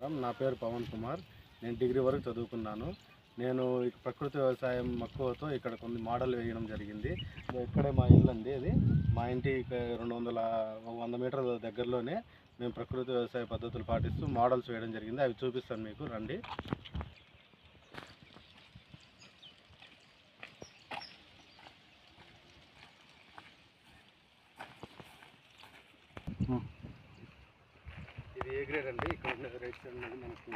నా పేరు పవన్ కుమార్. నేను డిగ్రీ వరకు చదువుకున్నాను. నేను ఇక ప్రకృతి వ్యవసాయం మక్కువతో ఇక్కడ కొన్ని మోడల్ వేయడం జరిగింది. ఇక్కడే మా ఇల్లు అండి అది. మా ఇంటి రెండు వందల వంద మీటర్ల దగ్గరలోనే మేము ప్రకృతి వ్యవసాయ పద్ధతులు పాటిస్తూ మోడల్స్ వేయడం జరిగింది. అవి చూపిస్తాను మీకు. రండి. ఇది ఏ గ్రేడ్ అండి? ఇక్కడ ఉన్న రైట్ సైడ్ ఉన్నది మనకి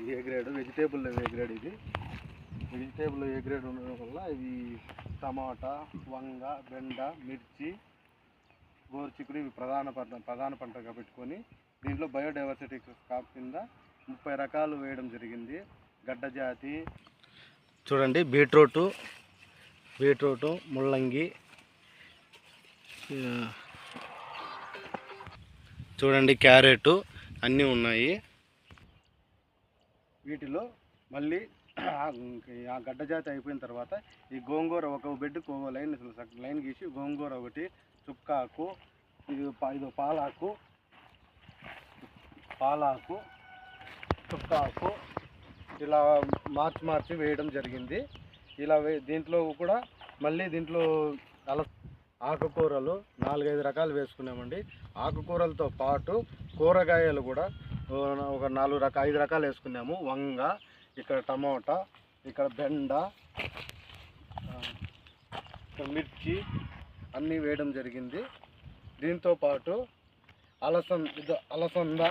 ఇది A grade? Vegetable A grade ఇది? వెజిటేబుల్ ఏ గ్రేడ్ ఉండడం వల్ల ఇవి టమాటా వంగ బెండ మిర్చి గోరుచిక్కుడు ఇవి ప్రధాన పంట ప్రధాన పంటగా పెట్టుకొని దీంట్లో బయోడైవర్సిటీ క్రాప్ కింద ముప్పై రకాలు వేయడం జరిగింది. గడ్డ జాతి చూడండి బీట్రూటు బీట్రూటు ముల్లంగి చూడండి క్యారెటు. అన్నీ ఉన్నాయి. వీటిలో మళ్ళీ ఆ గడ్డజాతి గడ్డ జాతి అయిపోయిన తర్వాత ఈ గోంగూర ఒక బెడ్ లైన్ లైన్ గీసి గోంగూర ఒకటి చుక్కాకు ఇది పా- ఇది పాలాకు పాలాకు చుక్కాకు ఇలా మార్చి మార్చి వేయడం జరిగింది. ఇలా వే దీంట్లో కూడా మళ్ళీ దీంట్లో అల ఆకుకూరలు నాలుగైదు రకాలు వేసుకున్నామండి. ఆకుకూరలతో పాటు కూరగాయలు కూడా ఒక నాలుగు రకాల ఐదు రకాలు వేసుకున్నాము. వంగ ఇక్కడ టమోటా ఇక్కడ బెండ ఇక్కడ మిర్చి అన్నీ వేయడం జరిగింది. దీంతో పాటు అలసం ఇది అలసంద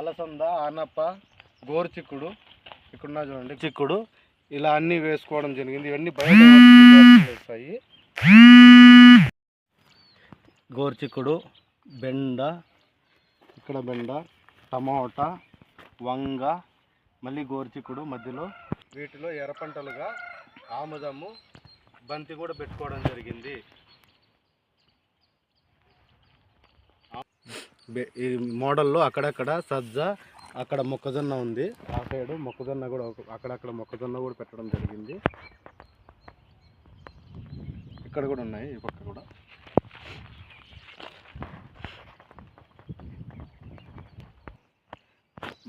అలసంద ఆనప గోరుచిక్కుడు ఇక్కడ ఉన్న చూడండి. చిక్కుడు ఇలా అన్నీ వేసుకోవడం జరిగింది. ఇవన్నీ బయట వేస్తాయి. గోర్చిక్కుడు బెండ ఇక్కడ బెండ టమోటా వంగ మళ్ళీ గోర్చిక్కుడు మధ్యలో. వీటిలో ఎర్ర పంటలుగా ఆముదము బంతి కూడా పెట్టుకోవడం జరిగింది. ఈ మోడల్లో అక్కడక్కడ సజ్జ అక్కడ మొక్కజొన్న ఉంది. ఆ సైడు మొక్కజొన్న కూడా అక్కడక్కడ మొక్కజొన్న కూడా పెట్టడం జరిగింది. ఇక్కడ కూడా ఉన్నాయి ఈ పక్క కూడా.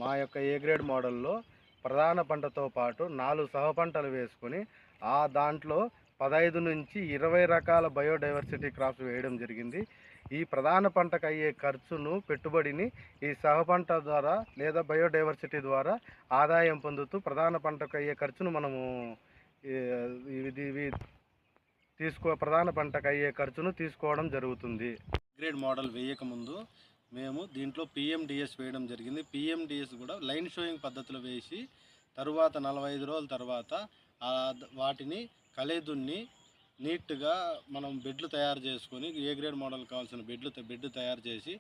మా యొక్క ఏ గ్రేడ్ మోడల్లో ప్రధాన పంటతో పాటు నాలుగు సహ పంటలు వేసుకొని ఆ దాంట్లో పదహైదు నుంచి ఇరవై రకాల బయోడైవర్సిటీ క్రాప్స్ వేయడం జరిగింది. ఈ ప్రధాన పంటకు అయ్యే ఖర్చును పెట్టుబడిని ఈ సహ పంట ద్వారా లేదా బయోడైవర్సిటీ ద్వారా ఆదాయం పొందుతూ ప్రధాన పంటకు అయ్యే ఖర్చును మనము ఇది ఇవి తీసుకో ప్రధాన పంటకు అయ్యే ఖర్చును తీసుకోవడం జరుగుతుంది. గ్రేడ్ మోడల్ వేయకముందు మేము దీంట్లో పిఎండిఎస్ వేయడం జరిగింది. పిఎండిఎస్ కూడా లైన్ షోయింగ్ పద్ధతిలో వేసి తరువాత నలభై ఐదు రోజుల తర్వాత వాటిని కలేదున్ని నీట్గా మనం బెడ్లు తయారు చేసుకొని ఏ గ్రేడ్ మోడల్ కావాల్సిన బెడ్లు బెడ్ తయారు చేసి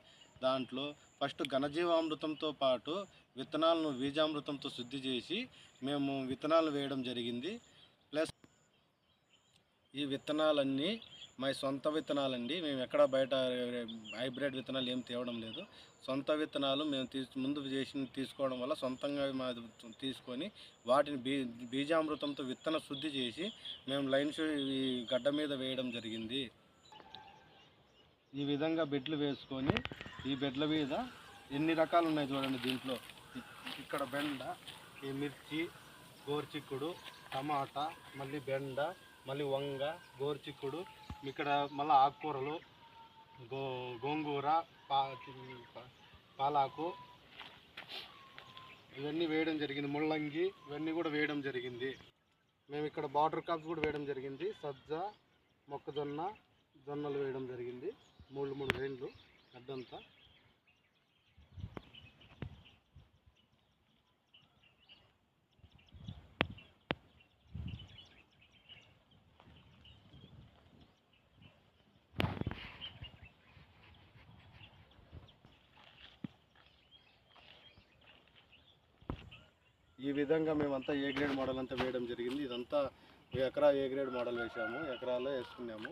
దాంట్లో ఫస్ట్ ఘనజీవామృతంతో పాటు విత్తనాలను బీజామృతంతో శుద్ధి చేసి మేము విత్తనాలు వేయడం జరిగింది. ప్లస్ ఈ విత్తనాలన్నీ మా సొంత విత్తనాలండి. మేము ఎక్కడ బయట హైబ్రిడ్ విత్తనాలు ఏం తేవడం లేదు. సొంత విత్తనాలు మేము తీ ముందు చేసి తీసుకోవడం వల్ల సొంతంగా మా తీసుకొని వాటిని బీ బీజామృతంతో విత్తన శుద్ధి చేసి మేము లైన్స్ ఈ గడ్డ మీద వేయడం జరిగింది. ఈ విధంగా బెడ్లు వేసుకొని ఈ బెడ్ల మీద ఎన్ని రకాలు ఉన్నాయి చూడండి దీంట్లో. ఇక్కడ బెండ ఈ మిర్చి గోర్చిక్కుడు టమాటా మళ్ళీ బెండ మళ్ళీ వంగ గోరుచిక్కుడు ఇక్కడ మళ్ళీ ఆకుకూరలు గో గోంగూర పా పా- పాలాకు ఇవన్నీ వేయడం జరిగింది. ముల్లంగి ఇవన్నీ కూడా వేయడం జరిగింది. మేము ఇక్కడ బార్డర్ కాప్స్ కూడా వేయడం జరిగింది. సజ్జ మొక్కజొన్న జొన్నలు వేయడం జరిగింది. మూడు మూడు రేండ్లు పెద్దంతా ఈ విధంగా మేమంతా ఏ గ్రేడ్ మోడల్ అంతా వేయడం జరిగింది. ఇదంతా ఎకరా ఏ గ్రేడ్ మోడల్ వేసాము ఎకరాలో వేసుకున్నాము.